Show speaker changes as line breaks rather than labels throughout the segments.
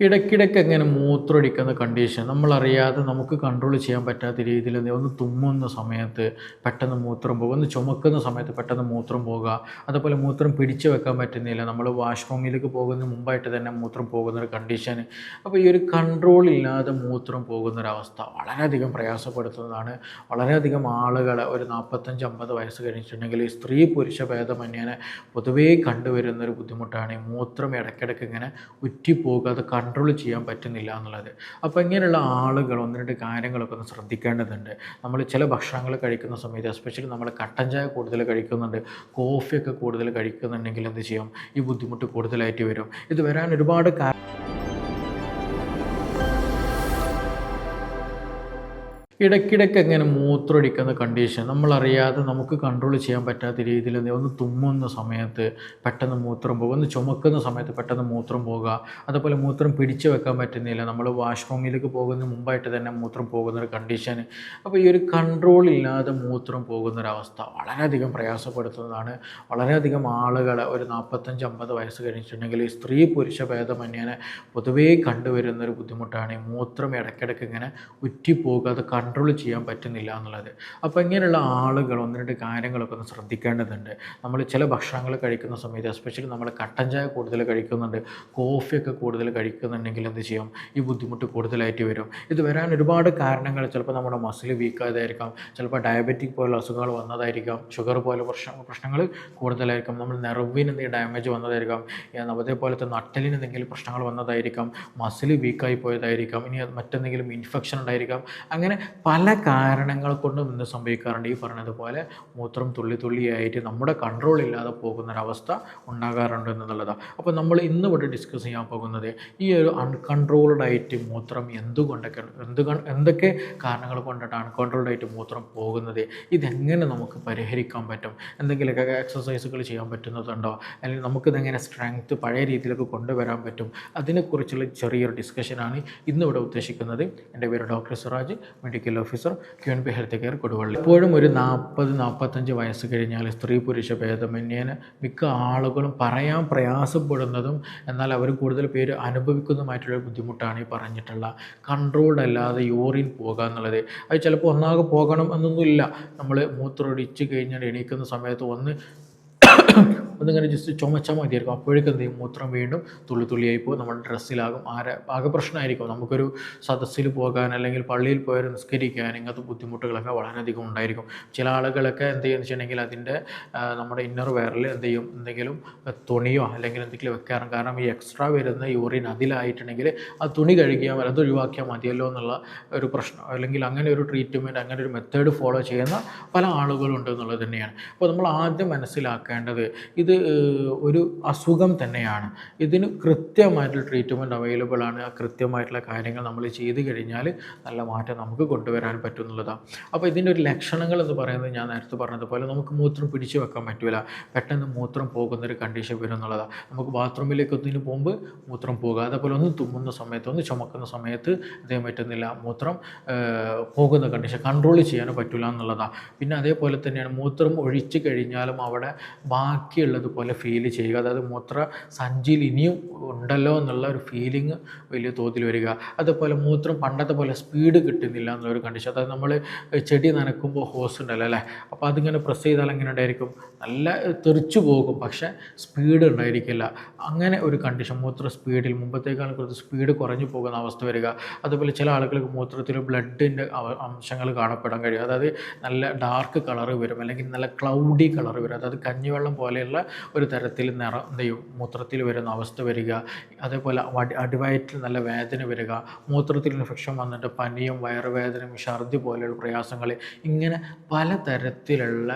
ഇടയ്ക്കിടയ്ക്ക് എങ്ങനെ മൂത്രമൊഴിക്കുന്ന കണ്ടീഷൻ നമ്മളറിയാതെ നമുക്ക് കൺട്രോൾ ചെയ്യാൻ പറ്റാത്ത രീതിയിൽ ഒന്ന് തുമ്മുന്ന സമയത്ത് പെട്ടെന്ന് മൂത്രം പോകുക ഒന്ന് ചുമക്കുന്ന സമയത്ത് പെട്ടെന്ന് മൂത്രം പോകുക. അതുപോലെ മൂത്രം പിടിച്ചു വെക്കാൻ പറ്റുന്നില്ല. നമ്മൾ വാഷ്റൂമിലേക്ക് പോകുന്ന മുമ്പായിട്ട് തന്നെ മൂത്രം പോകുന്ന ഒരു കണ്ടീഷൻ അപ്പോൾ ഈ ഒരു കൺട്രോൾ ഇല്ലാതെ മൂത്രം പോകുന്നൊരവസ്ഥ വളരെയധികം പ്രയാസപ്പെടുത്തുന്നതാണ്. വളരെയധികം ആളുകൾ ഒരു നാൽപ്പത്തഞ്ച് അമ്പത് വയസ്സ് കഴിഞ്ഞിട്ടുണ്ടെങ്കിൽ ഈ സ്ത്രീ പുരുഷ ഭേദമന്യേനെ പൊതുവേ കണ്ടുവരുന്ന ഒരു ബുദ്ധിമുട്ടാണ്. ഈ മൂത്രം ഇടയ്ക്കിടയ്ക്ക് ഇങ്ങനെ ഉറ്റിപ്പോകുക അത് കൺട്രോൾ ചെയ്യാൻ പറ്റുന്നില്ല എന്നുള്ളത്. അപ്പോൾ ഇങ്ങനെയുള്ള ആളുകൾ ഒന്ന് രണ്ട് കാര്യങ്ങളൊക്കെ ഒന്ന് ശ്രദ്ധിക്കേണ്ടതുണ്ട്. നമ്മൾ ചില ഭക്ഷണങ്ങൾ കഴിക്കുന്ന സമയത്ത് എസ്പെഷ്യലി നമ്മൾ കട്ടൻ ചായ കൂടുതൽ കഴിക്കുന്നുണ്ട് കോഫിയൊക്കെ കൂടുതൽ കഴിക്കുന്നുണ്ടെങ്കിൽ എന്ത് ചെയ്യും? ഈ ബുദ്ധിമുട്ട് കൂടുതലായിട്ട് വരും. ഇത് വരാൻ ഒരുപാട് കാ ഇടയ്ക്കിടയ്ക്ക് എങ്ങനെ മൂത്രമൊഴിക്കുന്ന കണ്ടീഷൻ നമ്മളറിയാതെ നമുക്ക് കൺട്രോൾ ചെയ്യാൻ പറ്റാത്ത രീതിയിൽ ഒന്ന് തുമ്മുന്ന സമയത്ത് പെട്ടെന്ന് മൂത്രം പോകുക ഒന്ന് ചുമക്കുന്ന സമയത്ത് പെട്ടെന്ന് മൂത്രം പോകുക. അതുപോലെ മൂത്രം പിടിച്ചു വെക്കാൻ പറ്റുന്നില്ല. നമ്മൾ വാഷ്റൂമിലേക്ക് പോകുന്ന മുമ്പായിട്ട് തന്നെ മൂത്രം പോകുന്ന ഒരു കണ്ടീഷൻ അപ്പോൾ ഈ ഒരു കൺട്രോൾ ഇല്ലാതെ മൂത്രം പോകുന്നൊരവസ്ഥ വളരെയധികം പ്രയാസപ്പെടുത്തുന്നതാണ്. വളരെയധികം ആളുകൾ ഒരു നാൽപ്പത്തഞ്ച് അമ്പത് വയസ്സ് കഴിഞ്ഞിട്ടുണ്ടെങ്കിൽ ഈ സ്ത്രീ പുരുഷ ഭേദമന്യേനെ പൊതുവേ കണ്ടുവരുന്ന ഒരു ബുദ്ധിമുട്ടാണ്. ഈ മൂത്രം ഇടയ്ക്കിടയ്ക്ക് ഇങ്ങനെ ഉറ്റിപ്പോകുക അത് കൺട്രോൾ ചെയ്യാൻ പറ്റുന്നില്ല എന്നുള്ളത്. അപ്പോൾ ഇങ്ങനെയുള്ള ആളുകൾ ഒന്ന് രണ്ട് കാര്യങ്ങളൊക്കെ ഒന്ന് ശ്രദ്ധിക്കേണ്ടതുണ്ട്. നമ്മൾ ചില ഭക്ഷണങ്ങൾ കഴിക്കുന്ന സമയത്ത് എസ്പെഷ്യലി നമ്മൾ കട്ടൻ ചായ കൂടുതൽ കഴിക്കുന്നുണ്ട് കോഫിയൊക്കെ കൂടുതൽ കഴിക്കുന്നുണ്ടെങ്കിൽ എന്ത് ചെയ്യും? ഈ ബുദ്ധിമുട്ട് കൂടുതലായിട്ട് വരും. ഇത് വരാൻ ഒരുപാട് കാരണങ്ങൾ ചിലപ്പോൾ നമ്മുടെ മസിൽ വീക്കായതായിരിക്കാം ചിലപ്പോൾ ഡയബറ്റിക് പോലുള്ള അസുഖങ്ങൾ വന്നതായിരിക്കാം ഷുഗർ പോലെ പ്രശ്ന പ്രശ്നങ്ങൾ കൂടുതലായിരിക്കും നമ്മൾ നെർവിന് എന്തെങ്കിലും ഡാമേജ് വന്നതായിരിക്കാം അതേപോലത്തെ നട്ടലിന് എന്തെങ്കിലും പ്രശ്നങ്ങൾ വന്നതായിരിക്കാം മസിൽ വീക്കായി പോയതായിരിക്കാം ഇനി മറ്റെന്തെങ്കിലും ഇൻഫെക്ഷൻ ഉണ്ടായിരിക്കാം അങ്ങനെ പല കാരണങ്ങൾ കൊണ്ടും ഇന്ന് സംഭവിക്കാറുണ്ട്. ഈ പറഞ്ഞതുപോലെ മൂത്രം തുള്ളി തുള്ളിയായിട്ട് നമ്മുടെ കൺട്രോൾ ഇല്ലാതെ പോകുന്നൊരവസ്ഥ ഉണ്ടാകാറുണ്ട് എന്നുള്ളതാണ് അപ്പോൾ നമ്മൾ ഇന്ന് ഇവിടെ ഡിസ്കസ് ചെയ്യാൻ പോകുന്നത് ഈ ഒരു അൺകൺട്രോൾഡ് ആയിട്ട് മൂത്രം എന്തുകൊണ്ടൊക്കെ എന്ത് എന്തൊക്കെ കാരണങ്ങൾ കൊണ്ടിട്ടാണ് അൺകൺട്രോൾഡ് ആയിട്ട് മൂത്രം പോകുന്നത്? ഇതെങ്ങനെ നമുക്ക് പരിഹരിക്കാൻ പറ്റും? എന്തെങ്കിലുമൊക്കെ എക്സസൈസുകൾ ചെയ്യാൻ പറ്റുന്നതുണ്ടോ? അല്ലെങ്കിൽ നമുക്കിതെങ്ങനെ സ്ട്രെങ്ത് പഴയ രീതിയിലേക്ക് കൊണ്ടുവരാൻ പറ്റും? അതിനെക്കുറിച്ചുള്ള ചെറിയൊരു ഡിസ്കഷനാണ് ഇന്നിവിടെ ഉദ്ദേശിക്കുന്നത്. എന്റെ പേര് doctor Siraj medical officer Q N P health care Koduvally എപ്പോഴും ഒരു നാൽപ്പത് നാൽപ്പത്തഞ്ച് വയസ്സ് കഴിഞ്ഞാൽ സ്ത്രീ പുരുഷ ഭേദമന്യേന മിക്ക ആളുകളും പറയാൻ പ്രയാസപ്പെടുന്നതും എന്നാൽ അവർ കൂടുതൽ പേര് അനുഭവിക്കുന്നതുമായിട്ടുള്ള ബുദ്ധിമുട്ടാണ് ഈ പറഞ്ഞിട്ടുള്ള കൺട്രോൾഡ് അല്ലാതെ യൂറിൻ പോകുക എന്നുള്ളത്. അത് ചിലപ്പോൾ ഒന്നാകെ പോകണം എന്നൊന്നുമില്ല. നമ്മൾ മൂത്രമൊടിച്ച് കഴിഞ്ഞാൽ എണീക്കുന്ന സമയത്ത് ഒന്ന് ഒന്നിങ്ങനെ ജസ്റ്റ് ചുമച്ചാൽ മതിയായിരിക്കും. അപ്പോഴേക്കും എന്ത് ചെയ്യും? മൂത്രം വീണ്ടും തുള്ളി തുള്ളിയായി പോകും നമ്മുടെ ഡ്രസ്സിലാകും. ആരെ ആകെ പ്രശ്നമായിരിക്കും. നമുക്കൊരു സദസ്സിൽ പോകാൻ അല്ലെങ്കിൽ പള്ളിയിൽ പോയി നിസ്കരിക്കാൻ ഇങ്ങനത്തെ ബുദ്ധിമുട്ടുകളൊക്കെ വളരെയധികം ഉണ്ടായിരിക്കും. ചില ആളുകളൊക്കെ എന്ത് ചെയ്യുന്നത് വെച്ചിട്ടുണ്ടെങ്കിൽ അതിന്റെ നമ്മുടെ ഇന്നർ വെയറിൽ എന്ത് ചെയ്യും? എന്തെങ്കിലും തുണിയോ അല്ലെങ്കിൽ എന്തെങ്കിലും വെക്കാറുണ്ട്. കാരണം ഈ എക്സ്ട്രാ വരുന്ന യൂറിൻ അതിലായിട്ടുണ്ടെങ്കിൽ ആ തുണി കഴുകിയാൽ അത് ഒഴിവാക്കിയാൽ മതിയല്ലോ എന്നുള്ള ഒരു പ്രശ്നം. അല്ലെങ്കിൽ അങ്ങനെ ഒരു ട്രീറ്റ്മെന്റ് അങ്ങനെ ഒരു മെത്തേഡ് ഫോളോ ചെയ്യുന്ന പല ആളുകളുണ്ട് എന്നുള്ളത് തന്നെയാണ്. അപ്പോൾ നമ്മൾ ആദ്യം മനസ്സിലാക്കേണ്ടത് ഇത് ഏഹ്, ഒരു അസുഖം തന്നെയാണ്. ഇതിന് കൃത്യമായിട്ടുള്ള ട്രീറ്റ്മെന്റ് അവൈലബിൾ ആണ്. കൃത്യമായിട്ടുള്ള കാര്യങ്ങൾ നമ്മൾ ചെയ്ത് കഴിഞ്ഞാൽ നല്ല മാറ്റം നമുക്ക് കൊണ്ടുവരാൻ പറ്റും എന്നുള്ളതാണ് അപ്പോൾ ഇതിന്റെ ഒരു ലക്ഷണങ്ങൾ എന്ന് പറയുന്നത് ഞാൻ നേരത്തെ പറഞ്ഞതുപോലെ നമുക്ക് മൂത്രം പിടിച്ചു വെക്കാൻ പറ്റില്ല പെട്ടെന്ന് മൂത്രം പോകുന്നൊരു കണ്ടീഷൻ വരും എന്നുള്ളതാണ്. നമുക്ക് ബാത്റൂമിലേക്ക് ഒന്നിന് പോകുമ്പോൾ മൂത്രം പോകുക. അതേപോലെ ഒന്ന് തുമ്മുന്ന സമയത്ത് ഒന്ന് ചുമക്കുന്ന സമയത്ത് ഇതേ പറ്റുന്നില്ല. മൂത്രം പോകുന്ന കണ്ടീഷൻ കൺട്രോൾ ചെയ്യാനോ പറ്റില്ല എന്നുള്ളതാണ്. പിന്നെ അതേപോലെ തന്നെയാണ് മൂത്രം ഒഴിച്ചു കഴിഞ്ഞാലും അവിടെ ബാക്കിയുള്ളതുപോലെ ഫീൽ ചെയ്യുക. അതായത് മൂത്ര സഞ്ചിയിൽ ഇനിയും ഉണ്ടല്ലോ എന്നുള്ള ഒരു ഫീലിംഗ് വലിയ തോതിൽ വരിക. അതുപോലെ മൂത്രം പണ്ടത്തെ പോലെ സ്പീഡ് കിട്ടുന്നില്ല എന്നുള്ളൊരു കണ്ടീഷൻ അതായത് നമ്മൾ ചെടി നനക്കുമ്പോൾ ഹോസ് ഉണ്ടല്ലോ അല്ലേ? അപ്പോൾ അതിങ്ങനെ പ്രസ് ചെയ്താൽ എങ്ങനെ ഉണ്ടായിരിക്കും? നല്ല തെറിച്ചു പോകും. പക്ഷേ സ്പീഡ് ഉണ്ടായിരിക്കില്ല. അങ്ങനെ ഒരു കണ്ടീഷൻ മൂത്ര സ്പീഡിൽ മുമ്പത്തേക്കാൾ കുറച്ച് സ്പീഡ് കുറഞ്ഞു പോകുന്ന അവസ്ഥ വരിക. അതുപോലെ ചില ആളുകൾക്ക് മൂത്രത്തിൽ ബ്ലഡിന്റെ അംശങ്ങൾ കാണപ്പെടാൻ കഴിയും. അതായത് നല്ല ഡാർക്ക് കളർ വരും. അല്ലെങ്കിൽ നല്ല ക്ലൗഡി കളർ വരും. അതായത് കഞ്ഞിവെള്ളം പോലെയുള്ള ഒരു തരത്തിൽ നിറ എന്ത് ചെയ്യും മൂത്രത്തിൽ വരുന്ന അവസ്ഥ വരിക അതേപോലെ അടിവയറ്റിൽ നല്ല വേദന വരിക മൂത്രത്തിൽ ഇൻഫെക്ഷൻ വന്നിട്ട് പനിയും വയറുവേദനയും ഛർദി പോലെയുള്ള പ്രയാസങ്ങൾ ഇങ്ങനെ പലതരത്തിലുള്ള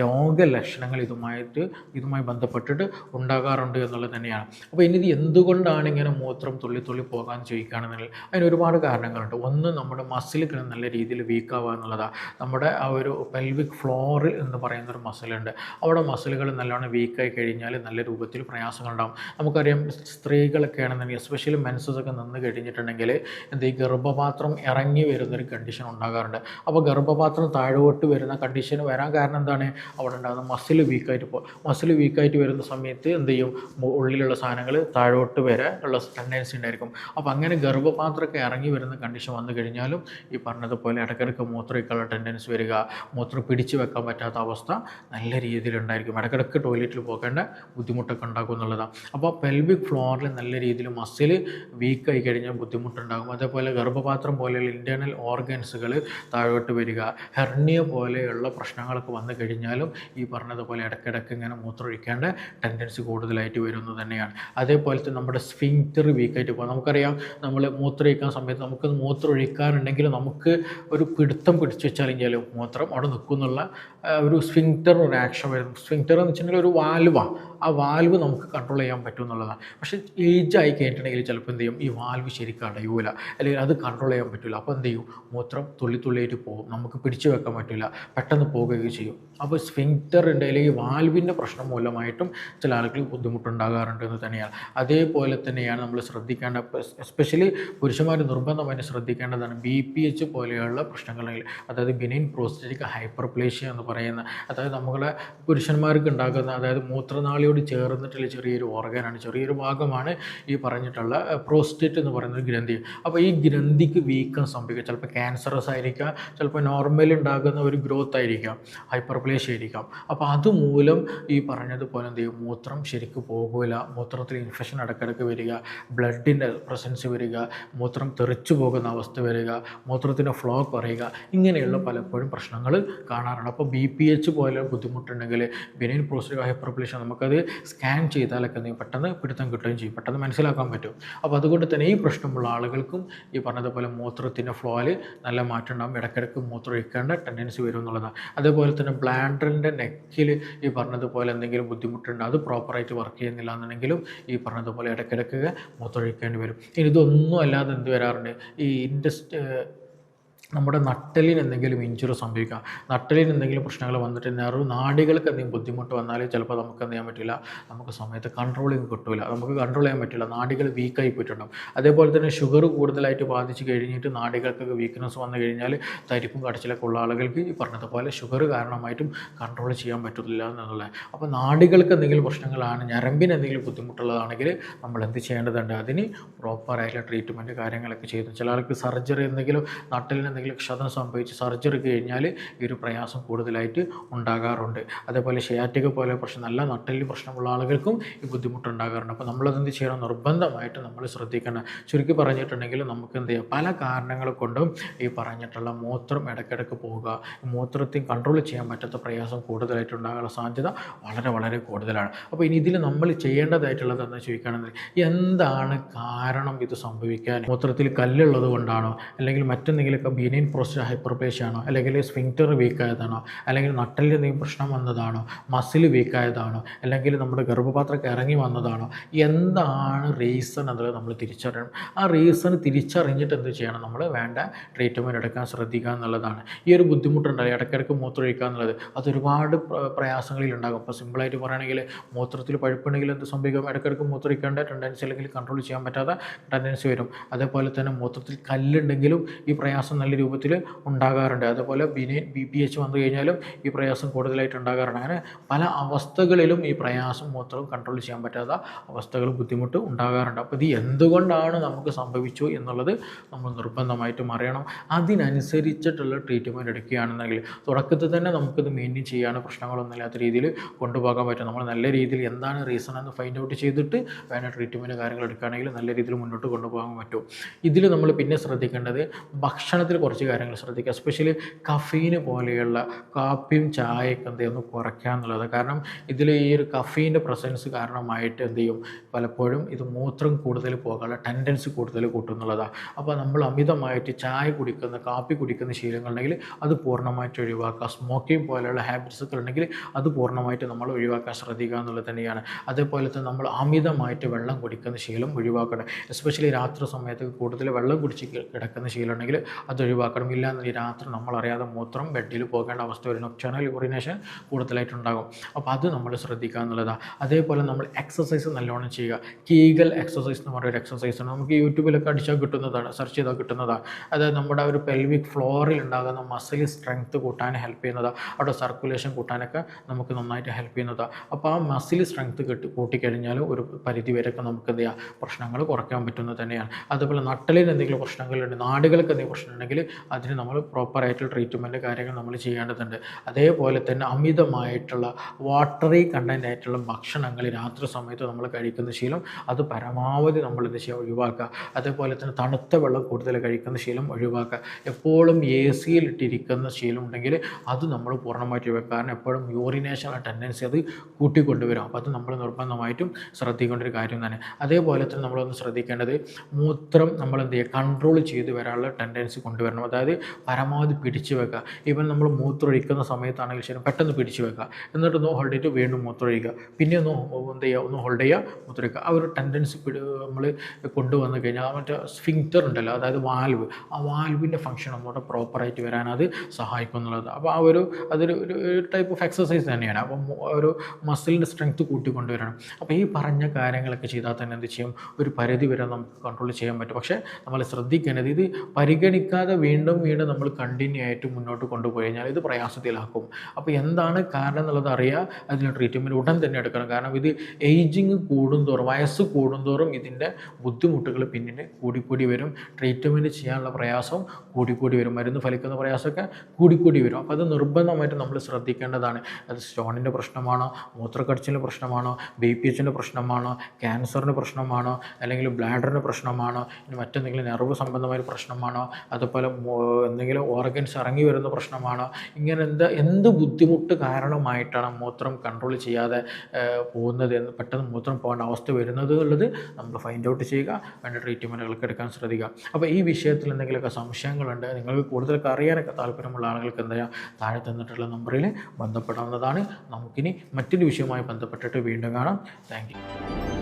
രോഗലക്ഷണങ്ങൾ ഇതുമായിട്ട് ഇതുമായി ബന്ധപ്പെട്ടിട്ട് ഉണ്ടാകാറുണ്ട് എന്നുള്ളത് തന്നെയാണ്. അപ്പോൾ ഇനി ഇത് എന്തുകൊണ്ടാണ് ഇങ്ങനെ മൂത്രം തുള്ളി തുള്ളി പോകാൻ ചോദിക്കുകയാണെന്നുണ്ടെങ്കിൽ അതിന് ഒരുപാട് കാരണങ്ങളുണ്ട്. ഒന്ന് നമ്മുടെ മസിലുകൾ നല്ല രീതിയിൽ വീക്കാവുക എന്നുള്ളതാണ്. നമ്മുടെ ആ ഒരു പെൽവിക് ഫ്ലോറിൽ എന്ന് പറയുന്ന ഒരു മസിലുണ്ട് അവിടെ മസിലുകൾ നല്ലോണം വീക്കായി വീക്കായി കഴിഞ്ഞാൽ നല്ല രൂപത്തിൽ പ്രയാസങ്ങളുണ്ടാകും നമുക്കറിയാം സ്ത്രീകളൊക്കെ ആണെന്നുണ്ടെങ്കിൽ എസ്പെഷ്യലി മെൻസസ് ഒക്കെ നിന്ന് കഴിഞ്ഞിട്ടുണ്ടെങ്കിൽ എന്ത് ഈ ഗർഭപാത്രം ഇറങ്ങി വരുന്നൊരു കണ്ടീഷൻ ഉണ്ടാകാറുണ്ട്. അപ്പോൾ ഗർഭപാത്രം താഴോട്ട് വരുന്ന കണ്ടീഷൻ വരാൻ കാരണം എന്താണ്? അവിടെ ഉണ്ടാകുന്ന മസിൽ വീക്കായിട്ട് പോ മസിൽ വീക്കായിട്ട് വരുന്ന സമയത്ത് എന്ത് ചെയ്യും? ഉള്ളിലുള്ള സാധനങ്ങൾ താഴോട്ട് വരെ ഉള്ള ടെൻഡൻസി ഉണ്ടായിരിക്കും. അപ്പോൾ അങ്ങനെ ഗർഭപാത്രമൊക്കെ ഇറങ്ങി വരുന്ന കണ്ടീഷൻ വന്നു കഴിഞ്ഞാലും ഈ പറഞ്ഞതുപോലെ ഇടയ്ക്കിടയ്ക്ക് മൂത്രമൊക്കെയുള്ള ടെൻഡൻസി വരിക മൂത്രം പിടിച്ചു വെക്കാൻ പറ്റാത്ത അവസ്ഥ നല്ല രീതിയിലുണ്ടായിരിക്കും. ഇടയ്ക്കിടയ്ക്ക് ടോയ്ലറ്റിൽ പോകേണ്ട ബുദ്ധിമുട്ടൊക്കെ ഉണ്ടാക്കും എന്നുള്ളതാണ് അപ്പോൾ പെൽവിക് ഫ്ലോറിൽ നല്ല രീതിയിൽ മസിൽ വീക്കായി കഴിഞ്ഞാൽ ബുദ്ധിമുട്ടുണ്ടാകും. അതേപോലെ ഗർഭപാത്രം പോലെയുള്ള ഇന്റേർണൽ ഓർഗൻസുകൾ താഴോട്ട് വരിക ഹെർണിയ പോലെയുള്ള പ്രശ്നങ്ങളൊക്കെ വന്നു കഴിഞ്ഞാലും ഈ പറഞ്ഞതുപോലെ ഇടയ്ക്കിടയ്ക്ക് ഇങ്ങനെ മൂത്രമൊഴിക്കേണ്ട ടെൻഡൻസി കൂടുതലായിട്ട് വരുന്നത് തന്നെയാണ്. അതേപോലെ തന്നെ നമ്മുടെ സ്ഫിങ്റ്റർ വീക്കായിട്ട് പോകും. നമുക്കറിയാം നമ്മൾ മൂത്രമൊഴിക്കാൻ സമയത്ത് നമുക്ക് മൂത്രമൊഴിക്കാനുണ്ടെങ്കിൽ നമുക്ക് ഒരു പിടുത്തം പിടിച്ചു വെച്ചാലെങ്കിലും മൂത്രം അവിടെ നിൽക്കുന്നുള്ള ഒരു സ്ഫിങ്റ്റർ ഒരു ആക്ഷൻ വരും. സ്ഫിങ്ക്റ്റർ എന്ന് വെച്ചിട്ടുണ്ടെങ്കിൽ ഒരു വാൽവാണ് ആ വാൽവ് നമുക്ക് കൺട്രോൾ ചെയ്യാൻ പറ്റും എന്നുള്ളതാണ് പക്ഷേ ഏജ് ആയി കഴിഞ്ഞിട്ടുണ്ടെങ്കിൽ ചിലപ്പോൾ എന്ത് ചെയ്യും? ഈ വാൽവ് ശരിക്കും അടയൂല. അല്ലെങ്കിൽ അത് കൺട്രോൾ ചെയ്യാൻ പറ്റില്ല അപ്പോൾ എന്ത് ചെയ്യും? മൂത്രം തുള്ളി തുള്ളിയിട്ട് പോകും. നമുക്ക് പിടിച്ചു വെക്കാൻ പറ്റില്ല പെട്ടെന്ന് പോകുകയും ചെയ്യും. അപ്പോൾ സ്വിങ്റ്ററിന്റെ അല്ലെങ്കിൽ വാൽവിന്റെ പ്രശ്നം മൂലമായിട്ടും ചില ആളുകൾ ബുദ്ധിമുട്ടുണ്ടാകാറുണ്ട് എന്ന് തന്നെയാണ്. അതേപോലെ തന്നെയാണ് നമ്മൾ ശ്രദ്ധിക്കേണ്ട എസ്പെഷ്യലി പുരുഷന്മാർ നിർബന്ധമായിട്ട് ശ്രദ്ധിക്കേണ്ടതാണ് ബി പി എച്ച് പോലെയുള്ള പ്രശ്നങ്ങളുണ്ടെങ്കിൽ. അതായത് ബിനൈൻ പ്രോസ്റ്ററ്റിക് ഹൈപ്പർപ്ലേഷ്യ എന്ന് പറയുന്ന അതായത് നമ്മളെ പുരുഷന്മാർക്ക് ഉണ്ടാകുന്ന അതായത് മൂത്രനാളിയോട് ചേർന്നിട്ടുള്ള ചെറിയൊരു ഓർഗനാണ് ചെറിയൊരു ഭാഗമാണ് ഈ പറഞ്ഞിട്ടുള്ള പ്രോസ്റ്റേറ്റ് എന്ന് പറയുന്ന ഗ്രന്ഥി. അപ്പോൾ ഈ ഗ്രന്ഥിക്ക് വീക്കം സംഭവിക്കുക ചിലപ്പോൾ ക്യാൻസറസ് ആയിരിക്കാം ചിലപ്പോൾ നോർമൽ ഉണ്ടാകുന്ന ഒരു ഗ്രോത്ത് ആയിരിക്കാം ഹൈപ്പർപ്ലേഷ്യ ആയിരിക്കാം. അപ്പോൾ അതുമൂലം ഈ പറഞ്ഞതുപോലെ എന്ത് ചെയ്യും? മൂത്രം ശരിക്ക് പോകില്ല മൂത്രത്തിൽ ഇൻഫെക്ഷൻ ഇടയ്ക്കിടയ്ക്ക് വരിക ബ്ലഡിന്റെ പ്രസൻസ് വരിക മൂത്രം തെറിച്ചു പോകുന്ന അവസ്ഥ വരിക മൂത്രത്തിന്റെ ഫ്ലോ കുറയുക ഇങ്ങനെയുള്ള പലപ്പോഴും പ്രശ്നങ്ങൾ കാണാറുണ്ട്. അപ്പോൾ ബി പി എച്ച് പോലെ ബുദ്ധിമുട്ടുണ്ടെങ്കിൽ ബിനൈൻ പ്രോസ്റ്റേറ്റ് ഹൈപ്പർപ്ലേഷൻ നമുക്കത് സ്കാൻ ചെയ്താലൊക്കെ നീ പെട്ടെന്ന് പിടുത്തം കിട്ടുകയും ചെയ്യും. പെട്ടെന്ന് മനസ്സിലാക്കാൻ പറ്റും. അപ്പോൾ അതുകൊണ്ട് തന്നെ ഈ പ്രശ്നമുള്ള ആളുകൾക്കും ഈ പറഞ്ഞതുപോലെ മൂത്രത്തിന്റെ ഫ്ലോയിൽ നല്ല മാറ്റം ഉണ്ടാകും ഇടയ്ക്കിടയ്ക്ക് മൂത്രം ഒഴിക്കേണ്ട ടെൻഡൻസി വരും എന്നുള്ളതാണ്. അതേപോലെ തന്നെ ബ്ലാൻഡറിന്റെ നെക്കിൽ ഈ പറഞ്ഞതുപോലെ എന്തെങ്കിലും ബുദ്ധിമുട്ടുണ്ട്? അത് പ്രോപ്പറായിട്ട് വർക്ക് ചെയ്യുന്നില്ല എന്നുണ്ടെങ്കിലും ഈ പറഞ്ഞതുപോലെ ഇടയ്ക്കിടയ്ക്ക് മൂത്രം ഒഴിക്കേണ്ടി വരും. ഇനി ഇതൊന്നും അല്ലാതെ എന്ത് വരാറുണ്ട്? ഈ ഇൻഡസ്റ്റ് നമ്മുടെ നട്ടലിന് എന്തെങ്കിലും ഇഞ്ചുറി സംഭവിക്കുക നട്ടലിന് എന്തെങ്കിലും പ്രശ്നങ്ങൾ വന്നിട്ട് നെറു നാടികൾക്ക് എന്തെങ്കിലും ബുദ്ധിമുട്ട് വന്നാൽ ചിലപ്പോൾ നമുക്ക് എന്ത് ചെയ്യാൻ പറ്റില്ല നമുക്ക് സമയത്ത് കൺട്രോളിങ് കിട്ടില്ല നമുക്ക് കൺട്രോൾ ചെയ്യാൻ പറ്റില്ല. നാടികൾ വീക്കായി പോയിട്ടുണ്ടാവും. അതേപോലെ തന്നെ ഷുഗർ കൂടുതലായിട്ട് ബാധിച്ച് കഴിഞ്ഞിട്ട് നാടികൾക്കൊക്കെ വീക്ക്നെസ് വന്നു കഴിഞ്ഞാൽ തരിപ്പും കടച്ചിലൊക്കെ ഉള്ള ആളുകൾക്ക് ഈ പറഞ്ഞതുപോലെ ഷുഗർ കാരണമായിട്ടും കൺട്രോൾ ചെയ്യാൻ പറ്റില്ല എന്നുള്ളത്. അപ്പോൾ നാടികൾക്ക് എന്തെങ്കിലും പ്രശ്നങ്ങളാണ് ഞരമ്പിന് എന്തെങ്കിലും ബുദ്ധിമുട്ടുള്ളതാണെങ്കിൽ നമ്മൾ എന്ത് ചെയ്യേണ്ടതുണ്ട്? അതിന് പ്രോപ്പറായിട്ടുള്ള ട്രീറ്റ്മെന്റ് കാര്യങ്ങളൊക്കെ ചെയ്തു. ചില ആൾക്ക് സർജറി എന്തെങ്കിലും നട്ടലിന് എന്തെങ്കിലും ക്ഷതം സംഭവിച്ച് സർജറി കഴിഞ്ഞാൽ ഈ ഒരു പ്രയാസം കൂടുതലായിട്ട് ഉണ്ടാകാറുണ്ട്. അതേപോലെ ഷിയാറ്റിക പോലെ പ്രശ്നം നല്ല നട്ടലിൽ പ്രശ്നമുള്ള ആളുകൾക്കും ഈ ബുദ്ധിമുട്ടുണ്ടാകാറുണ്ട്. അപ്പോൾ നമ്മളതെന്ത് ചെയ്യണം? നിർബന്ധമായിട്ട് നമ്മൾ ശ്രദ്ധിക്കണം. ചുരുക്കി പറഞ്ഞിട്ടുണ്ടെങ്കിൽ നമുക്ക് എന്ത് ചെയ്യാം? പല കാരണങ്ങൾ കൊണ്ടും ഈ പറഞ്ഞിട്ടുള്ള മൂത്രം ഇടയ്ക്കിടയ്ക്ക് പോവുക. മൂത്രത്തെ കൺട്രോൾ ചെയ്യാൻ പറ്റാത്ത പ്രയാസം കൂടുതലായിട്ട് ഉണ്ടാകാനുള്ള സാധ്യത വളരെ വളരെ കൂടുതലാണ്. അപ്പോൾ ഇനി ഇതിൽ നമ്മൾ ചെയ്യേണ്ടതായിട്ടുള്ളത് എന്ന് ചോദിക്കുകയാണെങ്കിൽ എന്താണ് കാരണം ഇത് സംഭവിക്കാൻ? മൂത്രത്തിൽ കല്ലുള്ളത് കൊണ്ടാണോ? അല്ലെങ്കിൽ മറ്റെന്തെങ്കിലുമൊക്കെ ബീനിയൻ പ്രോസ്റ്റേറ്റ് ഹൈപ്പർപ്ലേഷ്യ ആണോ അല്ലെങ്കിൽ സ്വിങ്റ്റർ വീക്കായതാണോ? അല്ലെങ്കിൽ നട്ടലിൽ എന്തെങ്കിലും പ്രശ്നം വന്നതാണോ? മസിൽ വീക്കായതാണോ? അല്ലെങ്കിൽ നമ്മുടെ ഗർഭപാത്രമൊക്കെ ഇറങ്ങി വന്നതാണോ? എന്താണ് റീസൺ എന്നുള്ളത് നമ്മൾ തിരിച്ചറിയണം. ആ റീസൺ തിരിച്ചറിഞ്ഞിട്ട് എന്ത് ചെയ്യണം? നമ്മൾ വേണ്ട ട്രീറ്റ്മെന്റ് എടുക്കാൻ ശ്രദ്ധിക്കുക എന്നുള്ളതാണ്. ഈ ഒരു ബുദ്ധിമുട്ടുണ്ടായി ഇടയ്ക്കിടയ്ക്ക് മൂത്രമൊഴിക്കുക എന്നുള്ളത്. അതൊരുപാട് പ്ര- പ്രയാസങ്ങളിൽ ഉണ്ടാകും. അപ്പോൾ സിമ്പിളായിട്ട് പറയുകയാണെങ്കിൽ മൂത്രത്തിൽ പഴുപ്പുണ്ടെങ്കിൽ എന്ത് സംഭവിക്കും? ഇടയ്ക്കിടയ്ക്ക് മൂത്രമൊഴിക്കേണ്ട ടെൻഡൻസി അല്ലെങ്കിൽ കൺട്രോൾ ചെയ്യാൻ പറ്റാത്ത ടെൻഡൻസി വരും. അതേപോലെ തന്നെ മൂത്രത്തിൽ കല്ലുണ്ടെങ്കിലും ഈ പ്രയാസം നല്ല രൂപത്തിൽ ഉണ്ടാകാറുണ്ട്. അതുപോലെ ബിനി ബി പി എച്ച് വന്നു കഴിഞ്ഞാലും ഈ പ്രയാസം കൂടുതലായിട്ട് ഉണ്ടാകാറുണ്ട്. അങ്ങനെ പല അവസ്ഥകളിലും ഈ പ്രയാസം മൂത്രം കൺട്രോൾ ചെയ്യാൻ പറ്റാത്ത അവസ്ഥകൾ ബുദ്ധിമുട്ട് ഉണ്ടാകാറുണ്ട്. അപ്പോൾ ഇത് എന്തുകൊണ്ടാണ് നമുക്ക് സംഭവിച്ചു എന്നുള്ളത് നമ്മൾ നിർബന്ധമായിട്ടും അറിയണം. അതിനനുസരിച്ചിട്ടുള്ള ട്രീറ്റ്മെന്റ് എടുക്കുകയാണെന്നെങ്കിൽ തുടക്കത്തിൽ തന്നെ നമുക്കിത് മെയിന്റെയിൻ ചെയ്യാൻ പ്രശ്നങ്ങളൊന്നും ഇല്ലാത്ത രീതിയിൽ കൊണ്ടുപോകാൻ പറ്റും. നമ്മൾ നല്ല രീതിയിൽ എന്താണ് റീസൺ എന്ന് ഫൈൻഡ് ഔട്ട് ചെയ്തിട്ട് വേണ്ട ട്രീറ്റ്മെന്റ് കാര്യങ്ങൾ എടുക്കുകയാണെങ്കിൽ നല്ല രീതിയിൽ മുന്നോട്ട് കൊണ്ടുപോകാൻ പറ്റും. ഇതിൽ നമ്മൾ പിന്നെ ശ്രദ്ധിക്കേണ്ടത് ഭക്ഷണത്തിൽ കുറച്ച് കാര്യങ്ങൾ ശ്രദ്ധിക്കുക. എസ്പെഷ്യലി കഫീന് പോലെയുള്ള കാപ്പിയും ചായയൊക്കെ എന്ത് ചെയ്യുന്നു? കുറയ്ക്കുക എന്നുള്ളത്. കാരണം ഇതിൽ ഈ ഒരു കഫീന്റെ പ്രസൻസ് കാരണമായിട്ട് എന്ത് ചെയ്യും? പലപ്പോഴും ഇത് മൂത്രം കൂടുതൽ പോകാനുള്ള ടെൻഡൻസി കൂടുതൽ കൂട്ടുന്നുള്ളതാണ് അപ്പോൾ നമ്മൾ അമിതമായിട്ട് ചായ കുടിക്കുന്ന കാപ്പി കുടിക്കുന്ന ശീലങ്ങളുണ്ടെങ്കിൽ അത് പൂർണമായിട്ട് ഒഴിവാക്കുക. സ്മോക്കിംഗ് പോലെയുള്ള ഹാബിറ്റ്സ് ഒക്കെ ഉണ്ടെങ്കിൽ അത് പൂർണമായിട്ട് നമ്മൾ ഒഴിവാക്കാൻ ശ്രദ്ധിക്കുക എന്നുള്ളത് തന്നെയാണ്. അതേപോലെ തന്നെ നമ്മൾ അമിതമായിട്ട് വെള്ളം കുടിക്കുന്ന ശീലം ഒഴിവാക്കണം. എസ്പെഷ്യലി രാത്രി സമയത്ത് കൂടുതൽ വെള്ളം കുടിച്ച് കിടക്കുന്ന ശീലമുണ്ടെങ്കിൽ അത് ഒഴിവാക്കണം ഇല്ലാന്ന് രാത്രി നമ്മളറിയാതെ മൂത്രം ബെഡിൽ പോകേണ്ട അവസ്ഥ വരും ഒപ്ഷണൽ യൂറിനേഷൻ കൂടുതലായിട്ടുണ്ടാകും. അപ്പോൾ അത് നമ്മൾ ശ്രദ്ധിക്കുക എന്നുള്ളതാണ് അതേപോലെ നമ്മൾ എക്സസൈസ് നല്ലോണം ചെയ്യുക. കീഗൽ എക്സസൈസ് എന്ന് പറയുന്ന ഒരു എക്സസൈസ് ആണ്. നമുക്ക് യൂട്യൂബിലൊക്കെ അടിച്ചാൽ കിട്ടുന്നതാണ്. സെർച്ച് ചെയ്താൽ കിട്ടുന്നതാണ് അതായത് നമ്മുടെ ഒരു പെൽവിക് ഫ്ലോറിൽ ഉണ്ടാകുന്ന മസിൽ സ്ട്രെങ്ത് കൂട്ടാൻ ഹെൽപ്പ് ചെയ്യുന്നതാണ് അവിടെ സർക്കുലേഷൻ കൂട്ടാനൊക്കെ നമുക്ക് നന്നായിട്ട് ഹെൽപ്പ് ചെയ്യുന്നതാണ് അപ്പോൾ ആ മസിൽ സ്ട്രെങ്ത് കിട്ടി കൂട്ടിക്കഴിഞ്ഞാൽ ഒരു പരിധി വരെയൊക്കെ നമുക്ക് എന്ത് ചെയ്യാം? പ്രശ്നങ്ങൾ കുറയ്ക്കാൻ പറ്റുന്നത് തന്നെയാണ്. അതുപോലെ നട്ടലിന് എന്തെങ്കിലും പ്രശ്നങ്ങളുണ്ട് നാടുകൾക്ക് എന്തെങ്കിലും പ്രശ്നമുണ്ടെങ്കിൽ അതിന് നമ്മൾ പ്രോപ്പറായിട്ടുള്ള ട്രീറ്റ്മെന്റ് കാര്യങ്ങൾ നമ്മൾ ചെയ്യേണ്ടതുണ്ട്. അതേപോലെ തന്നെ അമിതമായിട്ടുള്ള വാട്ടറി കണ്ടന്റ് ആയിട്ടുള്ള ഭക്ഷണങ്ങൾ രാത്രി സമയത്ത് നമ്മൾ കഴിക്കുന്ന ശീലം അത് പരമാവധി നമ്മൾ എന്ത് ചെയ്യുക ഒഴിവാക്കുക. അതേപോലെ തന്നെ തണുത്ത വെള്ളം കൂടുതൽ കഴിക്കുന്ന ശീലം ഒഴിവാക്കുക. എപ്പോഴും എ സിയിലിട്ടിരിക്കുന്ന ശീലം ഉണ്ടെങ്കിൽ അത് നമ്മൾ പൂർണമായിട്ട് ഒഴിവാക്കുക. കാരണം എപ്പോഴും യൂറിനേഷൻ ടെൻഡൻസി അത് കൂട്ടിക്കൊണ്ടുവരും. അപ്പോൾ അത് നമ്മൾ നിർബന്ധമായിട്ടും ശ്രദ്ധിക്കേണ്ട ഒരു കാര്യം തന്നെ. അതേപോലെ തന്നെ നമ്മളൊന്ന് ശ്രദ്ധിക്കേണ്ടത് മൂത്രം നമ്മൾ എന്ത് ചെയ്യുക കൺട്രോൾ ചെയ്ത് വരാനുള്ള ടെൻഡൻസി കൊണ്ടുവരണം. അതായത് പരമാവധി പിടിച്ചു വെക്കുക. ഈവൻ നമ്മൾ മൂത്രമൊഴിക്കുന്ന സമയത്താണെങ്കിൽ ശരി പെട്ടെന്ന് പിടിച്ചു വെക്കുക. എന്നിട്ട് ഒന്ന് ഹോൾഡ് ചെയ്തിട്ട് വീണ്ടും മൂത്രമൊഴിക്കുക പിന്നെ ഒന്ന് എന്ത് ചെയ്യുക? ഒന്ന് ഹോൾഡ് ചെയ്യുക മൂത്രമൊഴിക്കുക ആ ഒരു ടെൻഡൻസി നമ്മൾ കൊണ്ടുവന്നു കഴിഞ്ഞാൽ മറ്റേ സ്ഫിങ്റ്റർ ഉണ്ടല്ലോ അതായത് വാൽവ് ആ വാൽവിന്റെ ഫംഗ്ഷൻ ഒന്നുകൂടെ പ്രോപ്പറായിട്ട് വരാൻ അത് സഹായിക്കും എന്നുള്ളത്. അപ്പോൾ ആ ഒരു അതൊരു ഒരു ടൈപ്പ് ഓഫ് എക്സസൈസ് തന്നെയാണ്. അപ്പം ഒരു മസിലിന്റെ സ്ട്രെങ്ത് കൂട്ടിക്കൊണ്ടുവരണം. അപ്പോൾ ഈ പറഞ്ഞ കാര്യങ്ങളൊക്കെ ചെയ്താൽ തന്നെ എന്ത് ചെയ്യും? ഒരു പരിധി വരെ നമുക്ക് കൺട്രോൾ ചെയ്യാൻ പറ്റും. പക്ഷേ നമ്മൾ ശ്രദ്ധിക്കേണ്ടത് ഇത് പരിഗണിക്കാതെ വീണ്ടും വീണ്ടും നമ്മൾ കണ്ടിന്യൂ ആയിട്ട് മുന്നോട്ട് കൊണ്ടുപോയി കഴിഞ്ഞാൽ ഇത് പ്രയാസത്തിലാക്കും. അപ്പോൾ എന്താണ് കാരണം എന്നുള്ളത് അറിയുക അതിന് ട്രീറ്റ്മെന്റ് ഉടൻ തന്നെ എടുക്കണം. കാരണം ഇത് ഏജിങ് കൂടുന്തോറും വയസ്സ് കൂടുന്തോറും ഇതിന്റെ ബുദ്ധിമുട്ടുകൾ പിന്നീട് കൂടിക്കൂടി വരും. ട്രീറ്റ്മെന്റ് ചെയ്യാനുള്ള പ്രയാസം കൂടിക്കൂടി വരും. മരുന്ന് ഫലിക്കുന്ന പ്രയാസമൊക്കെ കൂടിക്കൂടി വരും. അപ്പോൾ അത് നിർബന്ധമായിട്ട് നമ്മൾ ശ്രദ്ധിക്കേണ്ടതാണ്. അത് സ്റ്റോണിന്റെ പ്രശ്നമാണോ മൂത്രക്കടച്ചിലിന്റെ പ്രശ്നമാണോ ബി പി എച്ചിന്റെ പ്രശ്നമാണോ ക്യാൻസറിന്റെ പ്രശ്നമാണോ അല്ലെങ്കിൽ ബ്ലാഡറിന്റെ പ്രശ്നമാണോ ഇനി മറ്റെന്തെങ്കിലും നെർവ് സംബന്ധമായ പ്രശ്നമാണോ അതുപോലെ എന്തെങ്കിലും ഓർഗൻസ് ഇറങ്ങി വരുന്ന പ്രശ്നമാണോ? ഇങ്ങനെ എന്ത് എന്ത് ബുദ്ധിമുട്ട് കാരണമായിട്ടാണ് മൂത്രം കൺട്രോൾ ചെയ്യാതെ പോകുന്നത് എന്ന് പെട്ടെന്ന് മൂത്രം പോകേണ്ട അവസ്ഥ വരുന്നത് എന്നുള്ളത് നമ്മൾ ഫൈൻഡ് ഔട്ട് ചെയ്യുക വേണ്ട ട്രീറ്റ്മെന്റുകളൊക്കെ എടുക്കാൻ ശ്രദ്ധിക്കുക. അപ്പോൾ ഈ വിഷയത്തിൽ എന്തെങ്കിലുമൊക്കെ സംശയങ്ങളുണ്ട് നിങ്ങൾക്ക് കൂടുതലൊക്കെ അറിയാനൊക്കെ താല്പര്യമുള്ള ആളുകൾക്ക് എന്താ താഴെ തന്നിട്ടുള്ള നമ്പറിൽ ബന്ധപ്പെടാവുന്നതാണ്. നമുക്കിനി മറ്റൊരു വിഷയവുമായി ബന്ധപ്പെട്ടിട്ട് വീണ്ടും കാണാം. താങ്ക്